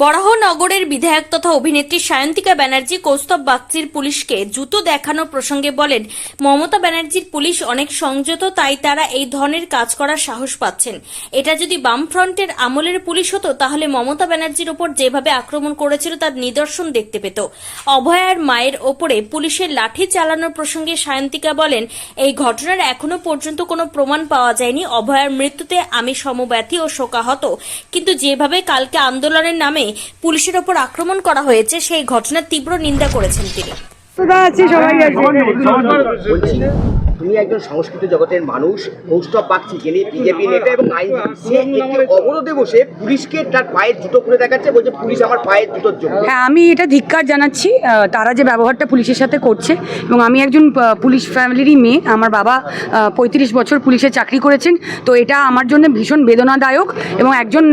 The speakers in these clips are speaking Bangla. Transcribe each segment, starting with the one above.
বরাহনগরের বিধায়ক তথা অভিনেত্রী সায়ন্তিকা ব্যানার্জি কৌস্তব বাগচির পুলিশকে জুতো দেখানো প্রসঙ্গে বলেন, মমতা ব্যানার্জির পুলিশ অনেক সংযত, তাই তারা এই ধরনের কাজ করার সাহস পাচ্ছেন। এটা যদি বামফ্রন্টের আমলের পুলিশ হতো, তাহলে মমতা ব্যানার্জির ওপর যেভাবে আক্রমণ করেছিল, তার নিদর্শন দেখতে পেত। অভয়ার মায়ের ওপরে পুলিশের লাঠি চালানোর প্রসঙ্গে সায়ন্তিকা বলেন, এই ঘটনার এখনও পর্যন্ত কোনো প্রমাণ পাওয়া যায়নি। অভয়ার মৃত্যুতে আমি সমব্যথী ও শোকাহত। কিন্তু যেভাবে কালকে আন্দোলনের নামে পুলিশের ওপর আক্রমণ করা হয়েছে সেই ঘটনার তীব্র নিন্দা করেছেন তিনি। সবাই আছে তুমি একজন সংস্কৃত জগতের মানুষ কৌস্তব বাগচি যিনি বিজেপি নেতা এবং আইনজীবী অবরোধে বসে পুলিশকে তার পায়ের জুতো খুলে দেখাচ্ছে, বলছে, পুলিশ আমার পায়ের জুতোর জন্য। হ্যাঁ আমি এটা ধিক্কার জানাচ্ছি। তারা যে ব্যবহারটা পুলিশের সাথে করছে, এবং আমি একজন পুলিশ ফ্যামিলিরই মেয়ে, আমার বাবা পঁয়ত্রিশ বছর পুলিশে চাকরি করেছেন, তো এটা আমার জন্য ভীষণ বেদনাদায়ক এবং একজন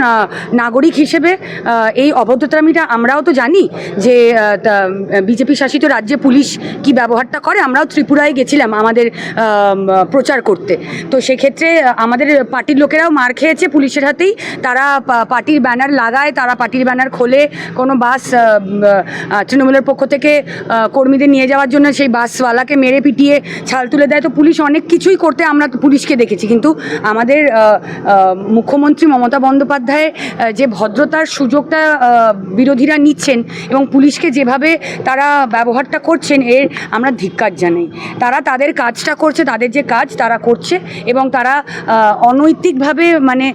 নাগরিক হিসেবে এই অভদ্রতামিটা আমরাও তো জানি যে বিজেপি শাসিত রাজ্যে পুলিশ কি ব্যবহারটা করে, আমরাও ত্রিপুরায় গেছিলাম। আমাদের প্রচার করতে। তো সেক্ষেত্রে আমাদের পার্টির লোকেরাও মার খেয়েছে পুলিশের হাতেই। তারা পার্টির ব্যানার লাগায়, তারা পার্টির ব্যানার খোলে, কোনো বাস তৃণমূলের পক্ষ থেকে কর্মীদের নিয়ে যাওয়ার জন্য সেই বাসওয়ালাকে মেরে পিটিয়ে ছাল তুলে দেয়। তো পুলিশ অনেক কিছুই করতে আমরা পুলিশকে দেখেছি। কিন্তু আমাদের মুখ্যমন্ত্রী মমতা বন্দ্যোপাধ্যায় যে ভদ্রতার সুযোগটা বিরোধীরা নিচ্ছেন এবং পুলিশকে যেভাবে তারা ব্যবহারটা করছেন, এর আমরা ধিক্কার জানাই। তারা তাদের কাজটা করছে তাদের যে কাজ তারা করছে এবং তারা অনৈতিকভাবে মানে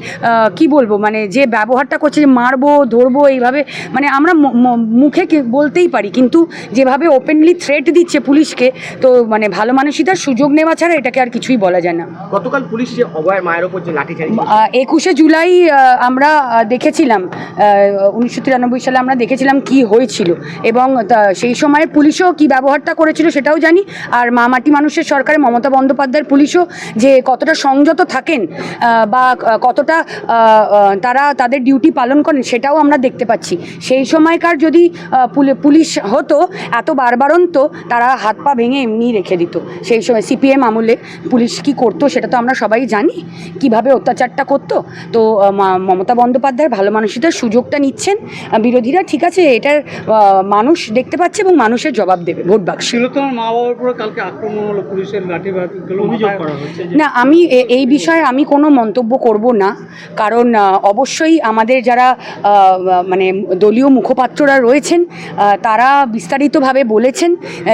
কি বলব মানে যে ব্যবহারটা করছে যে মারবো ধরবো এইভাবে মানে আমরা মুখে বলতেই পারি কিন্তু যেভাবে ওপেনলি থ্রেট দিচ্ছে পুলিশকে তো মানে ভালো মানুষিতার সুযোগ নেওয়া ছাড়া এটাকে আর কিছুই বলা যায় না। গতকাল পুলিশ যে অভয়ের মায়ের ওপর যে লাঠি একুশে জুলাই আমরা দেখেছিলাম উনিশশো তিরানব্বই সালে আমরা দেখেছিলাম কি হয়েছিল এবং সেই সময় পুলিশও কি ব্যবহারটা করেছিল সেটাও জানি আর মা মাটি মানুষের সরকারে মমতা বন্দ্যোপাধ্যায়ের পুলিশও যে কতটা সংযত থাকেন বা কতটা তারা তাদের ডিউটি পালন করেন সেটাও আমরা দেখতে পাচ্ছি। সেই সময়কার যদি পুলি- পুলিশ হতো, এত বারবারন্ত তারা হাত পা ভেঙে এমনি রেখে দিত। সেই সময় সিপিএম আমলে পুলিশ কি করতো সেটা তো আমরা সবাই জানি। কীভাবে অত্যাচারটা করতো? তো মমতা বন্দ্যোপাধ্যায় ভালো মানুষদের সুযোগটা নিচ্ছেন। বিরোধীরা ঠিক আছে, এটার মানুষ দেখতে পাচ্ছে এবং মানুষের জবাব দেবে ভোট বাক্সে মা বাবার কালকে আক্রমণ হলো পুলিশের লাঠি না আমি এ- এই বিষয়ে আমি কোনো মন্তব্য করব না কারণ অবশ্যই আমাদের যারা মানে দলীয় মুখপাত্ররা রয়েছেন তারা বিস্তারিতভাবে বলেছেন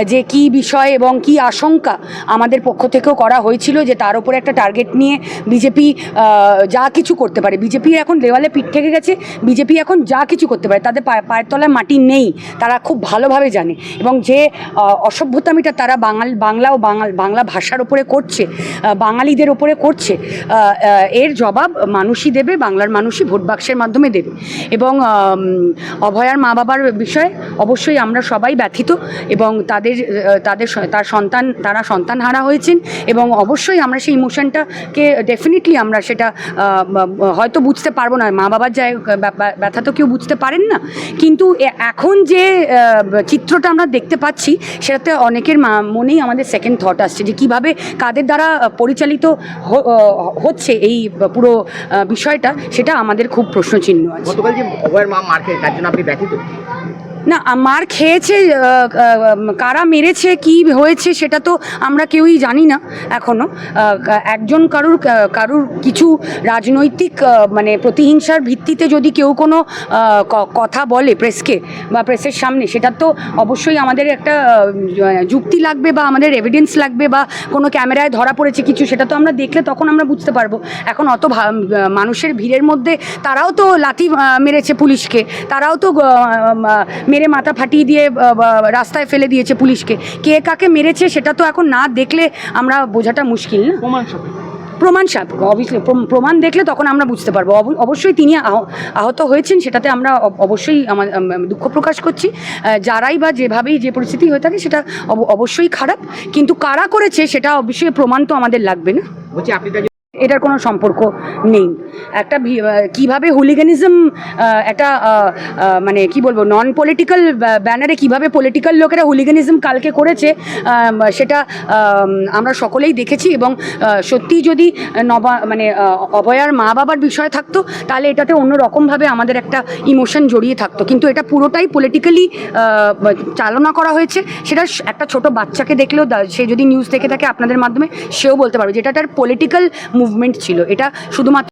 যে কি বিষয় এবং কি আশঙ্কা আমাদের পক্ষ থেকেও করা হয়েছিল যে তার উপরে একটা টার্গেট নিয়ে বিজেপি যা কিছু করতে পারে। বিজেপি এখন দেওয়ালে পিঠ থেকে গেছে বিজেপি এখন যা কিছু করতে পারে তাদের পায়ে- পায়ের তলায় মাটি নেই তারা খুব ভালোভাবে জানে। এবং যে অসভ্যতামিটা তারা বাঙাল বাংলা ও বাঙাল বাংলা ভাষার ওপরে করছে বাঙালিদের ওপরে করছে এর জবাব মানুষই দেবে, বাংলার মানুষই ভোট বাক্সের মাধ্যমে দেবে। এবং অভয়ার মা বাবার বিষয়ে অবশ্যই আমরা সবাই ব্যথিত এবং তাদের তাদের তার সন্তান, তারা সন্তান হারা হয়েছেন এবং অবশ্যই আমরা সেই ইমোশনটাকে ডেফিনেটলি আমরা সেটা হয়তো বুঝতে পারব না মা বাবার যায় ব্যথা তো কেউ বুঝতে পারেন না। কিন্তু এখন যে চিত্রটা আমরা দেখতে পাচ্ছি, সেটাতে অনেকের মনেই আমাদের সেকেন্ড থট আসছে যে কীভাবে কাদের দ্বারা পরিচালিত হচ্ছে এই পুরো বিষয়টা, সেটা আমাদের খুব প্রশ্নচিহ্ন আছে। গতকাল যে মা তার জন্য আপনি ব্যথিত? না মার খেয়েছে কারা মেরেছে, কি হয়েছে সেটা তো আমরা কেউই জানি না এখনও। একজন কারুর কারুর কিছু রাজনৈতিক মানে প্রতিহিংসার ভিত্তিতে যদি কেউ কোনো কথা বলে প্রেসকে বা প্রেসের সামনে, সেটা তো অবশ্যই আমাদের একটা যুক্তি লাগবে বা আমাদের এভিডেন্স লাগবে বা কোনো ক্যামেরায় ধরা পড়েছে কিছু, সেটা তো আমরা দেখলে তখন আমরা বুঝতে পারব। এখন অত মানুষের ভিড়ের মধ্যে তারাও তো লাথি মেরেছে পুলিশকে, তারাও তো মেরে মাথা ফাটিয়ে দিয়ে রাস্তায় ফেলে দিয়েছে পুলিশকে। কে কাকে মেরেছে সেটা তো এখন না দেখলে আমরা বোঝাটা মুশকিল না। প্রমাণ প্রমাণ অবভিয়াসলি প্রমাণ দেখলে তখন আমরা বুঝতে পারব। অব- অবশ্যই তিনি আহ- আহত হয়েছেন সেটাতে আমরা অবশ্যই আমার আম, আম, দুঃখ প্রকাশ করছি। যারাই বা যেভাবেই যে পরিস্থিতি হয়ে থাকে সেটা অব- অবশ্যই খারাপ কিন্তু কারা করেছে সেটা অবশ্যই প্রমাণ তো আমাদের লাগবে না। এটার কোনো সম্পর্ক নেই। একটা কীভাবে হুলিগানিজম একটা মানে কি বলব নন পলিটিক্যাল ব্যানারে কীভাবে পলিটিক্যাল লোকেরা হুলিগানিজম কালকে করেছে সেটা আমরা সকলেই দেখেছি এবং আহ, সত্যিই যদি নবা মানে আহ, অভয়ার মা বাবার বিষয় থাকতো তাহলে এটাতে অন্য রকমভাবে আমাদের একটা ইমোশন জড়িয়ে থাকতো। কিন্তু এটা পুরোটাই পলিটিক্যালি চালনা করা হয়েছে। সেটা একটা ছোট বাচ্চাকে দেখলেও সে যদি নিউজ দেখে থাকে আপনাদের মাধ্যমে সেও বলতে পারবে যেটা একটা পলিটিক্যাল মুভমেন্ট ছিল। এটা শুধুমাত্র